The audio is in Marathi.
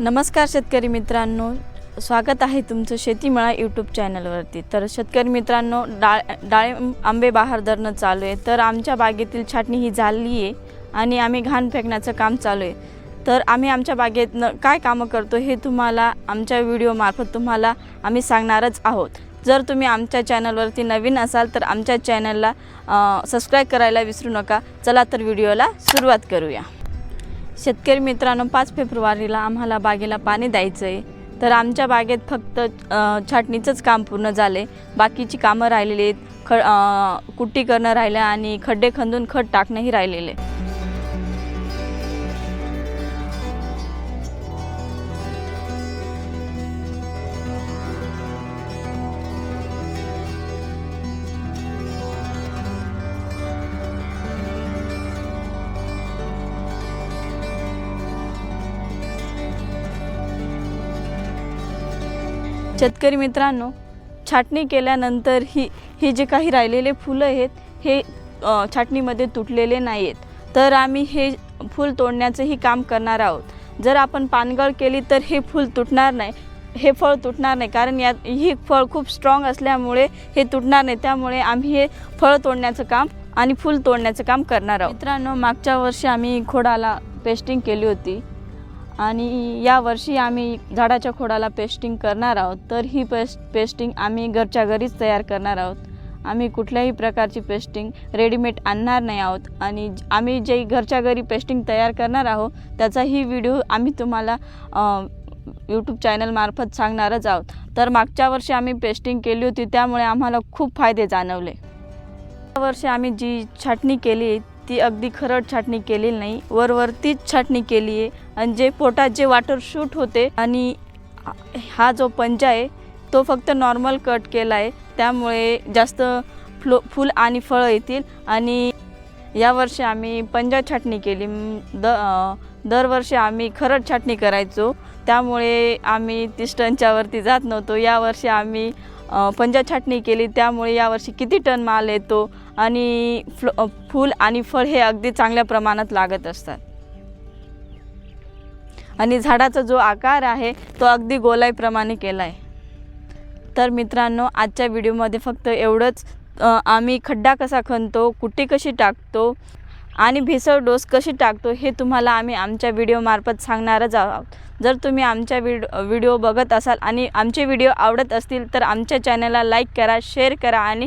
नमस्कार शेतकरी मित्रांनो. स्वागत आहे तुमचं शेतीमळा यूट्यूब चॅनलवरती तर शेतकरी मित्रांनो डाळ डाळिंब आंबे बहार धरणं चालू आहे. तर आमच्या बागेतील छाटणी ही झाली आहे आणि आम्ही घाण फेकण्याचं काम चालू आहे. तर आम्ही आमच्या बागेतनं काय कामं करतो हे तुम्हाला आमच्या व्हिडिओमार्फत तुम्हाला आम्ही सांगणारच आहोत. जर तुम्ही आमच्या चॅनलवरती नवीन असाल तर आमच्या चॅनलला सबस्क्राईब करायला विसरू नका. चला तर व्हिडिओला सुरुवात करूया. शेतकरी मित्रांनो पाच फेब्रुवारीला आम्हाला बागेला पाणी द्यायचं आहे तर आमच्या बागेत फक्त छाटणीचंच काम पूर्ण झाले बाकीची कामं राहिलेली आहेत. ख कुट्टी करणं राहिलं आणि खड्डे खंदून खत टाकणंही राहिलेले शेतकरी मित्रांनो छाटणी केल्यानंतर ही ही जे काही राहिलेले फुलं आहेत हे छाटणीमध्ये तुटलेले नाही आहेत तर आम्ही हे फूल तोडण्याचंही काम करणार आहोत. जर आपण पानगळ केली तर हे फूल तुटणार नाही हे फळ तुटणार नाही. कारण यात ही फळ खूप स्ट्रॉंग असल्यामुळे हे तुटणार नाही. त्यामुळे आम्ही हे फळ तोडण्याचं काम आणि फूल तोडण्याचं काम करणार आहोत. मित्रांनो मागच्या वर्षी आम्ही खोडाला पेस्टिंग केली होती. आणि यावर्षी आम्ही झाडाच्या खोडाला पेस्टिंग करणार आहोत. तर ही पेस्ट पेस्टिंग आम्ही घरच्या घरीच तयार करणार आहोत. आम्ही कुठल्याही प्रकारची पेस्टिंग रेडीमेड आणणार नाही आहोत. आणि आम्ही जे घरच्या घरी पेस्टिंग तयार करणार आहोत त्याचाही व्हिडिओ आम्ही तुम्हाला यूट्यूब चॅनलमार्फत सांगणारच आहोत. तर मागच्या वर्षी आम्ही पेस्टिंग केली होती त्यामुळे आम्हाला खूप फायदे जाणवले. या वर्षी आम्ही जी छाटणी केली ती अगदी खरड छाटणी केलेली नाही. वरवरतीच छाटणी केली आहे. आणि जे पोटात जे वाटर शूट होते आणि हा जो पंजा आहे तो फक्त नॉर्मल कट केला आहे. त्यामुळे जास्त फ्लो फूल आणि फळं येतील. आणि यावर्षी आम्ही पंजा छाटणी केली. द दरवर्षी आम्ही खरड छाटणी करायचो. त्यामुळे आम्ही तीस टनच्यावरती जात नव्हतो. यावर्षी आम्ही पंजा छाटणी केली. त्यामुळे यावर्षी किती टन माल येतो? आणि फ्ल फूल आणि फळ हे अगदी चांगल्या प्रमाणात लागत असतात. आणि झाडाचा जो आकार आहे तो अगदी गोलाईप्रमाणे केला आहे तर मित्रांनो आजच्या व्हिडिओमध्ये फक्त एवढंच. आम्ही खड्डा कसा खणतो कुट्टी कशी टाकतो आणि भेसळ डोस कशी टाकतो हे तुम्हाला आम्ही आमच्या व्हिडिओमार्फत सांगणारच आहोत. जर तुम्ही आमच्या व्हिड व्हिडिओ बघत असाल आणि आमचे व्हिडिओ आवडत असतील तर आमच्या चॅनलला लाईक करा शेअर करा आणि